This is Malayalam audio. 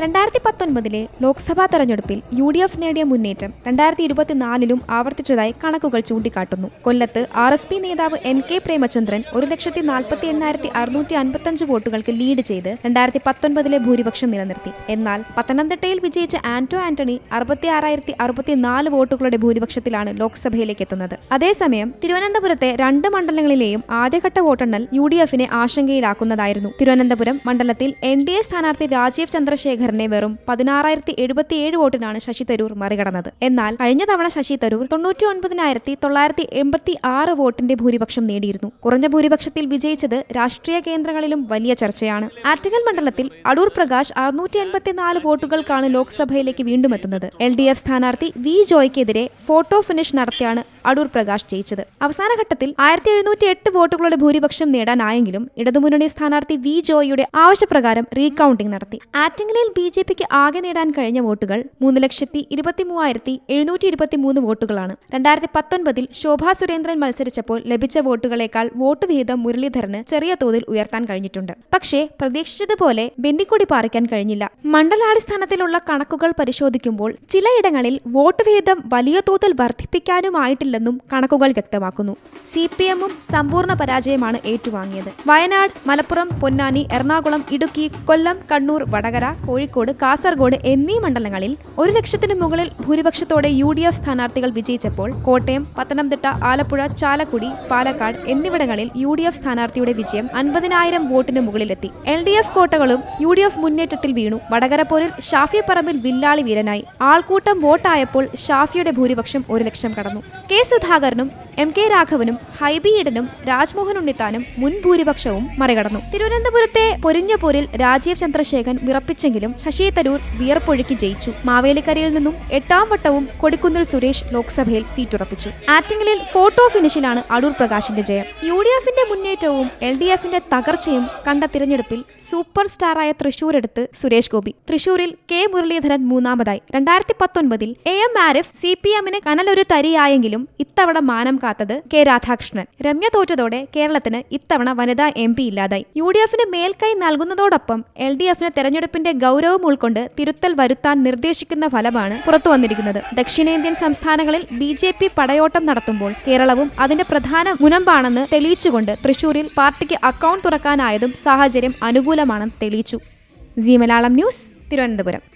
രണ്ടായിരത്തി പത്തൊൻപതിലെ ലോക്സഭാ തെരഞ്ഞെടുപ്പിൽ യു ഡി എഫ് നേടിയ മുന്നേറ്റം രണ്ടായിരത്തി ഇരുപത്തിനാലിലും ആവർത്തിച്ചതായി കണക്കുകൾ ചൂണ്ടിക്കാട്ടുന്നു. കൊല്ലത്ത് ആർ എസ് പി നേതാവ് എൻ കെ പ്രേമചന്ദ്രൻ ഒരു ലക്ഷത്തി നാൽപ്പത്തി എണ്ണായിരത്തി അറുന്നൂറ്റി അൻപത്തഞ്ച് വോട്ടുകൾക്ക് ലീഡ് ചെയ്ത് രണ്ടായിരത്തി പത്തൊൻപതിലെ ഭൂരിപക്ഷം നിലനിർത്തി. എന്നാൽ പത്തനംതിട്ടയിൽ വിജയിച്ച ആന്റോ ആന്റണി അറുപത്തി ആറായിരത്തി അറുപത്തിനാല് വോട്ടുകളുടെ ഭൂരിപക്ഷത്തിലാണ് ലോക്സഭയിലേക്ക് എത്തുന്നത്. അതേസമയം തിരുവനന്തപുരത്തെ രണ്ട് മണ്ഡലങ്ങളിലെയും ആദ്യഘട്ട വോട്ടെണ്ണൽ യു ഡി എഫിനെ ആശങ്കയിലാക്കുന്നതായിരുന്നു. തിരുവനന്തപുരം മണ്ഡലത്തിൽ എൻ ഡി എ സ്ഥാനാർത്ഥി രാജീവ് ചന്ദ്രശേഖരനെ വെറും പതിനാറായിരത്തി എഴുപത്തിയേഴ് വോട്ടിനാണ് ശശി തരൂർ മറികടന്നത്. എന്നാൽ കഴിഞ്ഞ തവണ ശശി തരൂർ തൊണ്ണൂറ്റി ഒൻപതിനായിരത്തി തൊള്ളായിരത്തി എൺപത്തി ആറ് വോട്ടിന്റെ ഭൂരിപക്ഷം നേടിയിരുന്നു. കുറഞ്ഞ ഭൂരിപക്ഷത്തിൽ വിജയിച്ചത് രാഷ്ട്രീയ കേന്ദ്രങ്ങളിലും വലിയ ചർച്ചയാണ്. ആറ്റിങ്ങൽ മണ്ഡലത്തിൽ അടൂർ പ്രകാശ് അറുന്നൂറ്റി എൺപത്തിനാല് വോട്ടുകൾക്കാണ് ലോക്സഭയിലേക്ക് വീണ്ടും എത്തുന്നത്. എൽ ഡി എഫ് സ്ഥാനാർത്ഥി വി ജോയ്ക്കെതിരെ ഫോട്ടോ ഫിനിഷ് നടത്തിയാണ് അടൂർ പ്രകാശ് ജയിച്ചത്. അവസാനഘട്ടത്തിൽ ആയിരത്തി എഴുന്നൂറ്റി എട്ട് വോട്ടുകളുടെ ഭൂരിപക്ഷം നേടാനായെങ്കിലും ഇടതുമുന്നണി സ്ഥാനാർത്ഥി വി ജോയിയുടെ ആവശ്യപ്രകാരം റീകൌണ്ടിംഗ് നടത്തി. ആറ്റിങ്ങലിൽ ബി ജെ പിക്ക് ആകെ നേടാൻ കഴിഞ്ഞ വോട്ടുകൾ മൂന്ന് ലക്ഷത്തി ഇരുപത്തി മൂവായിരത്തി എഴുന്നൂറ്റി ഇരുപത്തി മൂന്ന് വോട്ടുകളാണ്. രണ്ടായിരത്തി പത്തൊൻപതിൽ ശോഭാ സുരേന്ദ്രൻ മത്സരിച്ചപ്പോൾ ലഭിച്ച വോട്ടുകളേക്കാൾ വോട്ട് വിഹിതം മുരളീധരന് ചെറിയ തോതിൽ ഉയർത്താൻ കഴിഞ്ഞിട്ടുണ്ട്. പക്ഷേ പ്രതീക്ഷിച്ചതുപോലെ ബെന്നിക്കൊടി പാറിക്കാൻ കഴിഞ്ഞില്ല. മണ്ഡലാടിസ്ഥാനത്തിലുള്ള കണക്കുകൾ പരിശോധിക്കുമ്പോൾ ചിലയിടങ്ങളിൽ വോട്ട് വിഹിതം വലിയ തോതിൽ വർദ്ധിപ്പിക്കാനുമായിട്ടില്ലെന്നും കണക്കുകൾ വ്യക്തമാക്കുന്നു. സി പി എമ്മും സമ്പൂർണ പരാജയമാണ് ഏറ്റുവാങ്ങിയത്. വയനാട് മലപ്പുറം പൊന്നാനി എറണാകുളം ഇടുക്കി കൊല്ലം കണ്ണൂർ വടകര കോഴിക്കോട് കാസർഗോഡ് എന്നീ മണ്ഡലങ്ങളിൽ ഒരു ലക്ഷത്തിന് മുകളിൽ ഭൂരിപക്ഷത്തോടെ യു ഡി എഫ് സ്ഥാനാർത്ഥികൾ വിജയിച്ചപ്പോൾ കോട്ടയം പത്തനംതിട്ട ആലപ്പുഴ ചാലക്കുടി പാലക്കാട് എന്നിവിടങ്ങളിൽ യു ഡി എഫ് സ്ഥാനാർത്ഥിയുടെ വിജയം അൻപതിനായിരം വോട്ടിന് മുകളിലെത്തി. എൽ ഡി എഫ് കോട്ടകളും യു ഡി എഫ് മുന്നേറ്റത്തിൽ വീണു. വടകരപ്പോരിൽ ഷാഫി പറമ്പിൽ വില്ലാളി വീരനായി. ആൾക്കൂട്ടം വോട്ടായപ്പോൾ ഷാഫിയുടെ ഭൂരിപക്ഷം ഒരു ലക്ഷം കടന്നു. കെ. സുധാകരനും എം കെ രാഘവനും ഹൈബി ഈഡനും രാജ്മോഹൻ ഉണ്ണിത്താനും മുൻഭൂരിപക്ഷവും മറികടന്നു. തിരുവനന്തപുരത്തെ പൊരിഞ്ഞപൂരിൽ രാജീവ് ചന്ദ്രശേഖരൻ വിറപ്പിച്ചെങ്കിലും ശശി തരൂർ വിയർപ്പൊഴുക്കി ജയിച്ചു. മാവേലിക്കരയിൽ നിന്നും എട്ടാം വട്ടവും കൊടിക്കുന്നിൽ സുരേഷ് ലോക്സഭയിൽ സീറ്റുറപ്പിച്ചു. ആറ്റിങ്ങലിൽ ഫോട്ടോ ഫിനിഷിലാണ് അടൂർ പ്രകാശിന്റെ ജയം. യു ഡി എഫിന്റെ മുന്നേറ്റവും എൽ ഡി എഫിന്റെ തകർച്ചയും കണ്ട തിരഞ്ഞെടുപ്പിൽ സൂപ്പർ സ്റ്റാറായ തൃശൂർ എടുത്ത് സുരേഷ് ഗോപി. തൃശൂരിൽ കെ മുരളീധരൻ മൂന്നാമതായി. രണ്ടായിരത്തി പത്തൊൻപതിൽ A M Arif C P എമ്മിന് കനലൊരു തരിയായെങ്കിലും ഇത്തവണ മാനം കാത്തത് കെ രാധാകൃഷ്ണൻ. രമ്യ തോറ്റതോടെ കേരളത്തിന് ഇത്തവണ വനിതാ എം പി ഇല്ലാതായി. യു ഡി എഫിന് മേൽക്കൈ നൽകുന്നതോടൊപ്പം എൽ ഡി എഫിന് തെരഞ്ഞെടുപ്പിന്റെ ഗൗരവം ഉൾക്കൊണ്ട് തിരുത്തൽ വരുത്താൻ നിർദ്ദേശിക്കുന്ന ഫലമാണ് പുറത്തുവന്നിരിക്കുന്നത് ദക്ഷിണേന്ത്യൻ സംസ്ഥാനങ്ങളിൽ ബി ജെ പി പടയോട്ടം നടത്തുമ്പോൾ കേരളവും അതിന്റെ പ്രധാന മുനമ്പാണെന്ന് തെളിയിച്ചുകൊണ്ട് തൃശൂരിൽ പാർട്ടിക്ക് അക്കൗണ്ട് തുറക്കാനായതും സാഹചര്യം അനുകൂലമാണെന്ന് തെളിയിച്ചു. Zee Malayalam news Thiruvananthapuram.